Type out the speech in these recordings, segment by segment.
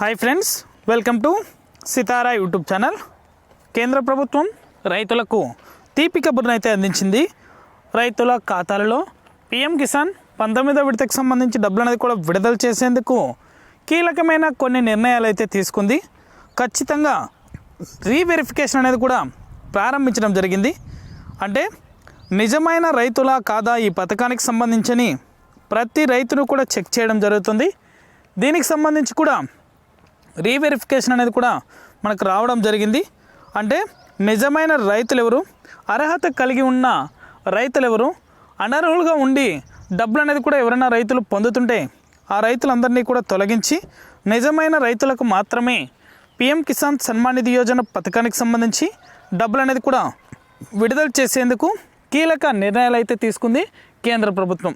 Hi friends welcome to Sitara YouTube channel కేంద్ర ప్రభుత్వం రైతులకు తీపి కబుర్ను అయితే అందించింది. రైతుల ఖాతాలలో పిఎం కిసాన్ పంతొమ్మిదో విడతకు సంబంధించి డబ్బులు అనేది కూడా విడుదల చేసేందుకు కీలకమైన కొన్ని నిర్ణయాలు అయితే తీసుకుంది. ఖచ్చితంగా రీవెరిఫికేషన్ అనేది కూడా ప్రారంభించడం జరిగింది. అంటే నిజమైన రైతుల కాదా ఈ పథకానికి సంబంధించని ప్రతి రైతును కూడా చెక్ చేయడం జరుగుతుంది. దీనికి సంబంధించి కూడా రీవెరిఫికేషన్ అనేది కూడా మనకు రావడం జరిగింది. అంటే నిజమైన రైతులు ఎవరు అర్హత కలిగి ఉన్న రైతులు ఎవరు అనర్హులుగా ఉండి డబ్బులు అనేది కూడా ఎవరైనా రైతులు పొందుతుంటే ఆ రైతులందరినీ కూడా తొలగించి నిజమైన రైతులకు మాత్రమే పిఎం కిసాన్ సన్మాన్ నిధి యోజన పథకానికి సంబంధించి డబ్బులు అనేది కూడా విడుదల చేసేందుకు కీలక నిర్ణయాలు అయితే తీసుకుంది కేంద్ర ప్రభుత్వం.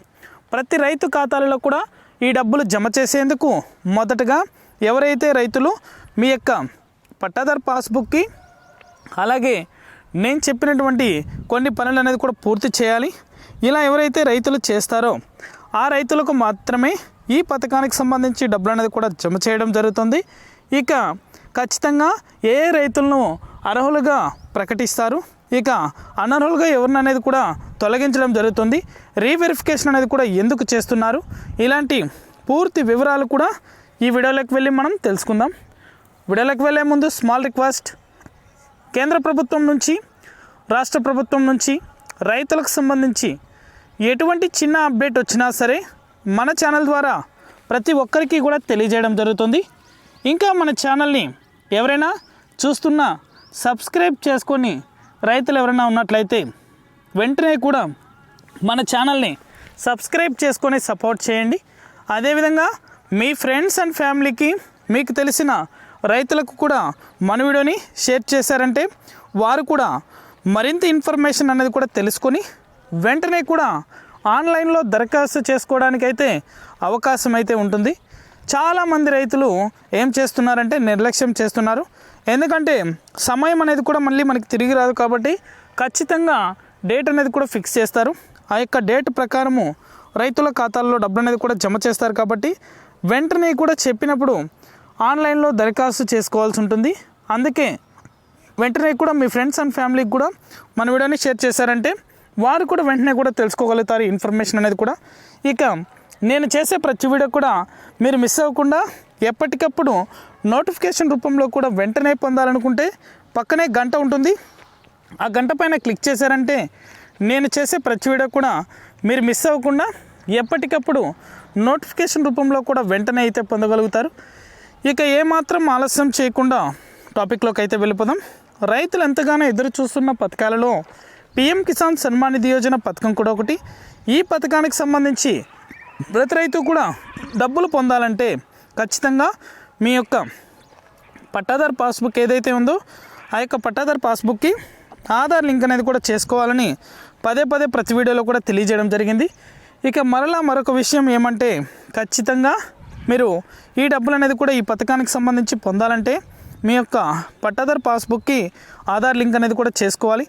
ప్రతి రైతు ఖాతాలలో కూడా ఈ డబ్బులు జమ చేసేందుకు మొదటగా ఎవరైతే రైతులు మీ యొక్క పట్టాదారు పాస్బుక్కి అలాగే నేను చెప్పినటువంటి కొన్ని పనులు అనేది కూడా పూర్తి చేయాలి. ఇలా ఎవరైతే రైతులు చేస్తారో ఆ రైతులకు మాత్రమే ఈ పథకానికి సంబంధించి డబ్బులు అనేది కూడా జమ చేయడం జరుగుతుంది. ఇక ఖచ్చితంగా ఏ రైతులను అర్హులుగా ప్రకటిస్తారు? ఇక అనర్హులుగా ఎవరిని అనేది కూడా తొలగించడం జరుగుతుంది. రీవెరిఫికేషన్ అనేది కూడా ఎందుకు చేస్తున్నారు? ఇలాంటి పూర్తి వివరాలు కూడా ఈ వీడియోలోకి వెళ్ళి మనం తెలుసుకుందాం. వీడియోలోకి వెళ్ళే ముందు స్మాల్ రిక్వెస్ట్ కేంద్ర ప్రభుత్వం నుంచి రాష్ట్ర ప్రభుత్వం నుంచి రైతులకు సంబంధించి ఎటువంటి చిన్న అప్డేట్ వచ్చినా సరే మన ఛానల్ ద్వారా ప్రతి ఒక్కరికి కూడా తెలియజేయడం జరుగుతుంది. ఇంకా మన ఛానల్ని ఎవరైనా చూస్తున్నా సబ్స్క్రైబ్ చేసుకొని రైతులు ఎవరైనా ఉన్నట్లయితే వెంటనే కూడా మన ఛానల్ని సబ్స్క్రైబ్ చేసుకొని సపోర్ట్ చేయండి. అదేవిధంగా మీ ఫ్రెండ్స్ అండ్ ఫ్యామిలీకి మీకు తెలిసిన రైతులకు కూడా మన వీడియోని షేర్ చేశారంటే వారు కూడా మరింత ఇన్ఫర్మేషన్ అనేది కూడా తెలుసుకొని వెంటనే కూడా ఆన్లైన్లో దరఖాస్తు చేసుకోవడానికైతే అవకాశం అయితే ఉంటుంది. చాలామంది రైతులు ఏం చేస్తున్నారంటే నిర్లక్ష్యం చేస్తున్నారు. ఎందుకంటే సమయం అనేది కూడా మళ్ళీ మనకి తిరిగి రాదు కాబట్టి ఖచ్చితంగా డేట్ అనేది కూడా ఫిక్స్ చేస్తారు. ఆ యొక్క డేట్ ప్రకారము రైతుల ఖాతాల్లో డబ్బులు అనేది కూడా జమ చేస్తారు కాబట్టి వెంటనే కూడా చెప్పినప్పుడు ఆన్లైన్లో దరఖాస్తు చేసుకోవాల్సి ఉంటుంది. అందుకే వెంటనే కూడా మీ ఫ్రెండ్స్ అండ్ ఫ్యామిలీకి కూడా మన వీడియోని షేర్ చేశారంటే వారు కూడా వెంటనే కూడా తెలుసుకోగలుగుతారు ఇన్ఫర్మేషన్ అనేది కూడా. ఇక నేను చేసే ప్రతి వీడియో కూడా మీరు మిస్ అవ్వకుండా ఎప్పటికప్పుడు నోటిఫికేషన్ రూపంలో కూడా వెంటనే పొందాలనుకుంటే పక్కనే గంట ఉంటుంది. ఆ గంట పైన క్లిక్ చేశారంటే నేను చేసే ప్రతి వీడియో కూడా మీరు మిస్ అవ్వకుండా ఎప్పటికప్పుడు నోటిఫికేషన్ రూపంలో కూడా వెంటనే అయితే పొందగలుగుతారు. ఇక ఏమాత్రం ఆలస్యం చేయకుండా టాపిక్లోకి అయితే వెళ్ళిపోదాం. రైతులు ఎంతగానో ఎదురు చూస్తున్న పథకాలలో పిఎం కిసాన్ సన్మాన్ నిధి యోజన పథకం కూడా ఒకటి. ఈ పథకానికి సంబంధించి ప్రతి రైతు కూడా డబ్బులు పొందాలంటే ఖచ్చితంగా మీ యొక్క పట్టాదార్ పాస్బుక్ ఏదైతే ఉందో ఆ యొక్క పట్టాదార్ పాస్బుక్కి ఆధార్ లింక్ అనేది కూడా చేసుకోవాలని పదే పదే ప్రతి వీడియోలో కూడా తెలియజేయడం జరిగింది. ఇక మరలా మరొక విషయం ఏమంటే ఖచ్చితంగా మీరు ఈ డబ్బులు అనేది కూడా ఈ పథకానికి సంబంధించి పొందాలంటే మీ యొక్క పట్టాదారు పాస్బుక్కి ఆధార్ లింక్ అనేది కూడా చేసుకోవాలి.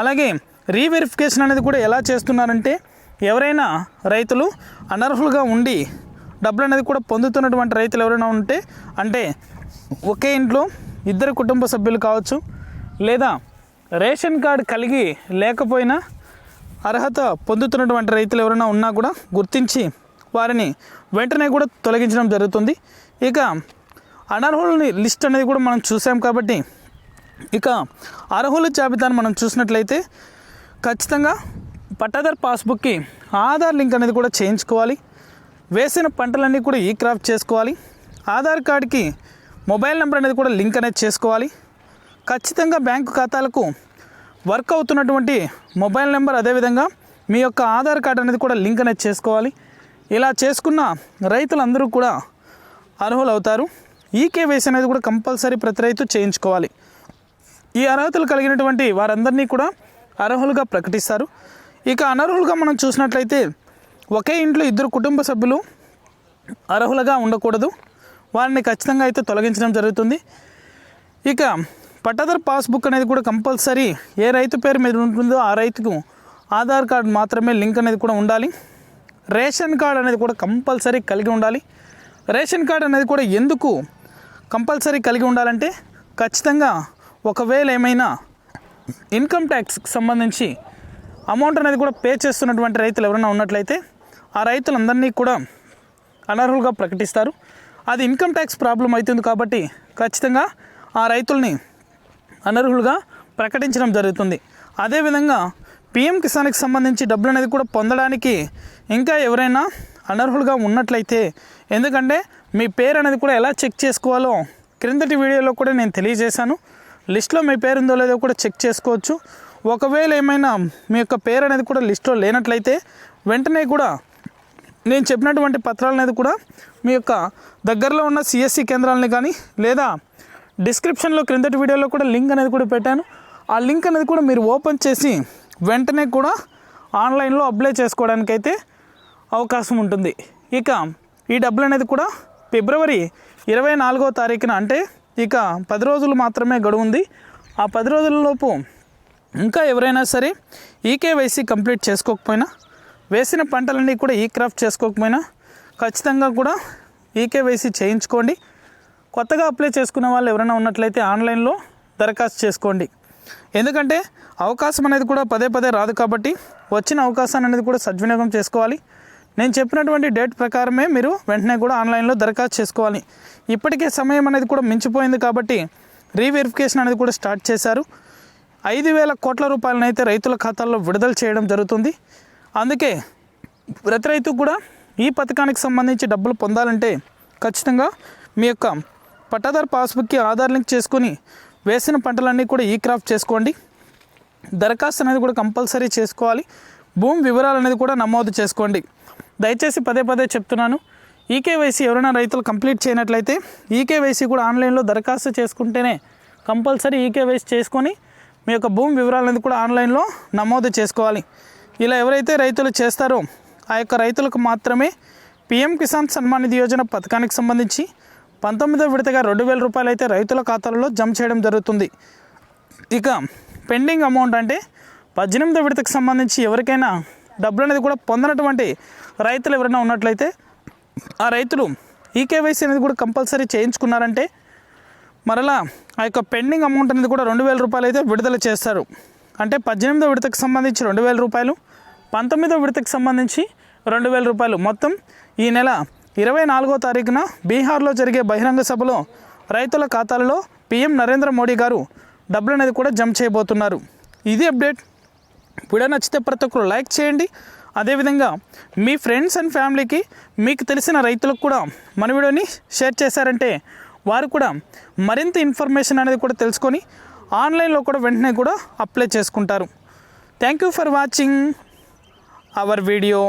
అలాగే రీవెరిఫికేషన్ అనేది కూడా ఎలా చేస్తున్నారంటే ఎవరైనా రైతులు అనర్హులుగా ఉండి డబ్బులు అనేది కూడా పొందుతున్నటువంటి రైతులు ఎవరైనా ఉంటే అంటే ఒకే ఇంట్లో ఇద్దరు కుటుంబ సభ్యులు కావచ్చు లేదా రేషన్ కార్డు కలిగి లేకపోయినా అర్హత పొందుతున్నటువంటి రైతులు ఎవరైనా ఉన్నా కూడా గుర్తించి వారిని వెంటనే కూడా తొలగించడం జరుగుతుంది. ఇక అనర్హులని లిస్ట్ అనేది కూడా మనం చూసాం కాబట్టి ఇక అర్హుల జాబితాను మనం చూసినట్లయితే ఖచ్చితంగా పట్టాదార్ పాస్బుక్కి ఆధార్ లింక్ అనేది కూడా చేయించుకోవాలి. వేసిన పంటలన్నీ కూడా ఈ క్రాఫ్ట్ చేసుకోవాలి. ఆధార్ కార్డుకి మొబైల్ నెంబర్ అనేది కూడా లింక్ అనేది చేసుకోవాలి. ఖచ్చితంగా బ్యాంకు ఖాతాలకు వర్క్ అవుతున్నటువంటి మొబైల్ నెంబర్ అదేవిధంగా మీ యొక్క ఆధార్ కార్డు అనేది కూడా లింక్ అనేది చేసుకోవాలి. ఇలా చేసుకున్న రైతులందరూ కూడా అర్హులు అవుతారు ఈ కేవైసీ అనేది కూడా కంపల్సరీ ప్రతి రైతు చేయించుకోవాలి. ఈ అర్హతలు కలిగినటువంటి వారందరినీ కూడా అర్హులుగా ప్రకటిస్తారు. ఇక అనర్హులుగా మనం చూసినట్లయితే ఒకే ఇంట్లో ఇద్దరు కుటుంబ సభ్యులు అర్హులుగా ఉండకూడదు. వారిని ఖచ్చితంగా అయితే తొలగించడం జరుగుతుంది. ఇక పట్టాదారు పాస్బుక్ అనేది కూడా కంపల్సరీ ఏ రైతు పేరు మీద ఉంటుందో ఆ రైతుకు ఆధార్ కార్డు మాత్రమే లింక్ అనేది కూడా ఉండాలి. రేషన్ కార్డు అనేది కూడా కంపల్సరీ కలిగి ఉండాలి. రేషన్ కార్డు అనేది కూడా ఎందుకు కంపల్సరీ కలిగి ఉండాలంటే ఖచ్చితంగా ఒకవేళ ఏమైనా ఇన్కమ్ ట్యాక్స్కి సంబంధించి అమౌంట్ అనేది కూడా పే చేస్తున్నటువంటి రైతులు ఎవరైనా ఉన్నట్లయితే ఆ రైతులందరినీ కూడా అనర్హులుగా ప్రకటిస్తారు. అది ఇన్కమ్ ట్యాక్స్ ప్రాబ్లం అవుతుంది కాబట్టి ఖచ్చితంగా ఆ రైతుల్ని అనర్హులుగా ప్రకటించడం జరుగుతుంది. అదేవిధంగా పిఎం కిసాన్కి సంబంధించి డబ్బులు అనేది కూడా పొందడానికి ఇంకా ఎవరైనా అనర్హులుగా ఉన్నట్లయితే ఎందుకంటే మీ పేరు అనేది కూడా ఎలా చెక్ చేసుకోవాలో క్రిందటి వీడియోలో కూడా నేను తెలియజేశాను. లిస్ట్లో మీ పేరు ఉందో లేదో కూడా చెక్ చేసుకోవచ్చు. ఒకవేళ ఏమైనా మీ యొక్క పేరు అనేది కూడా లిస్ట్లో లేనట్లయితే వెంటనే కూడా నేను చెప్పినటువంటి పత్రాలు అనేది కూడా మీ యొక్క దగ్గరలో ఉన్న సిఎస్సి కేంద్రాలని కానీ లేదా డిస్క్రిప్షన్లో క్రిందటి వీడియోలో కూడా లింక్ అనేది కూడా పెట్టాను. ఆ లింక్ అనేది కూడా మీరు ఓపెన్ చేసి వెంటనే కూడా ఆన్లైన్లో అప్లై చేసుకోవడానికైతే అవకాశం ఉంటుంది. ఇక ఈ డబ్బులు అనేది కూడా ఫిబ్రవరి ఇరవై నాలుగో తారీఖున అంటే ఇక పది రోజులు మాత్రమే గడువు ఉంది ఆ పది రోజులలోపు ఇంకా ఎవరైనా సరే ఈకేవైసీ కంప్లీట్ చేసుకోకపోయినా వేసిన పంటలన్నీ కూడా e ఈ క్రాఫ్ట్ చేసుకోకపోయినా ఖచ్చితంగా కూడా ఈకేవైసీ చేయించుకోండి. కొత్తగా అప్లై చేసుకున్న వాళ్ళు ఎవరైనా ఉన్నట్లయితే ఆన్లైన్లో దరఖాస్తు చేసుకోండి. ఎందుకంటే అవకాశం అనేది కూడా పదే పదే రాదు కాబట్టి వచ్చిన అవకాశాన్ని అనేది కూడా సద్వినియోగం చేసుకోవాలి. నేను చెప్పినటువంటి డేట్ ప్రకారమే మీరు వెంటనే కూడా ఆన్లైన్లో దరఖాస్తు చేసుకోవాలి. ఇప్పటికే సమయం అనేది కూడా మించిపోయింది కాబట్టి రీవెరిఫికేషన్ అనేది కూడా స్టార్ట్ చేశారు. ఐదు వేల కోట్ల రూపాయలనైతే రైతుల ఖాతాల్లో విడుదల చేయడం జరుగుతుంది. అందుకే ప్రతి రైతు కూడా ఈ పథకానికి సంబంధించి డబ్బులు పొందాలంటే ఖచ్చితంగా మీ యొక్క పట్టాదారు పాస్బుక్కి ఆధార్ లింక్ చేసుకొని వేసిన పంటలన్నీ కూడా ఈ క్రాఫ్ట్ చేసుకోండి. దరఖాస్తు అనేది కూడా కంపల్సరీ చేసుకోవాలి. భూమి వివరాలు అనేది కూడా నమోదు చేసుకోండి. దయచేసి పదే పదే చెప్తున్నాను. ఈకేవైసీ ఎవరైనా రైతులు కంప్లీట్ చేయనట్లయితే ఈకేవైసీ కూడా ఆన్లైన్లో దరఖాస్తు చేసుకుంటేనే కంపల్సరీ ఈకేవైసీ చేసుకొని మీ యొక్క భూమి వివరాలు అనేది కూడా ఆన్లైన్లో నమోదు చేసుకోవాలి. ఇలా ఎవరైతే రైతులు చేస్తారో ఆ యొక్క రైతులకు మాత్రమే పిఎం కిసాన్ సన్మాన్ నిధి యోజన పథకానికి సంబంధించి పంతొమ్మిదో విడతగా రెండు వేల రూపాయలు అయితే రైతుల ఖాతాలలో జమ చేయడం జరుగుతుంది. ఇక పెండింగ్ అమౌంట్ అంటే పద్దెనిమిదో విడతకు సంబంధించి ఎవరికైనా డబ్బులు అనేది కూడా పొందనటువంటి రైతులు ఎవరైనా ఉన్నట్లయితే ఆ రైతులు ఈకేవైసీ అనేది కూడా కంపల్సరీ చేయించుకున్నారంటే మరలా ఆ యొక్క పెండింగ్ అమౌంట్ అనేది కూడా రెండు వేల రూపాయలు అయితే విడుదల చేస్తారు. అంటే పద్దెనిమిదో విడతకు సంబంధించి రెండు వేల రూపాయలు పంతొమ్మిదో విడతకు సంబంధించి రెండు వేల రూపాయలు. మొత్తం ఈ నెల ఇరవై నాలుగో తారీఖున బీహార్లో జరిగే బహిరంగ సభలో రైతుల ఖాతాలలో పీఎం నరేంద్ర మోడీ గారు డబ్బులు అనేది కూడా జమ చేయబోతున్నారు. ఇది అప్డేట్. వీడియో నచ్చితే ప్రతి ఒక్కరు లైక్ చేయండి. అదేవిధంగా మీ ఫ్రెండ్స్ అండ్ ఫ్యామిలీకి మీకు తెలిసిన రైతులకు కూడా మన వీడియోని షేర్ చేశారంటే వారు కూడా మరింత ఇన్ఫర్మేషన్ అనేది కూడా తెలుసుకొని ఆన్లైన్లో కూడా వెంటనే కూడా అప్లై చేసుకుంటారు. Thank you for watching our video.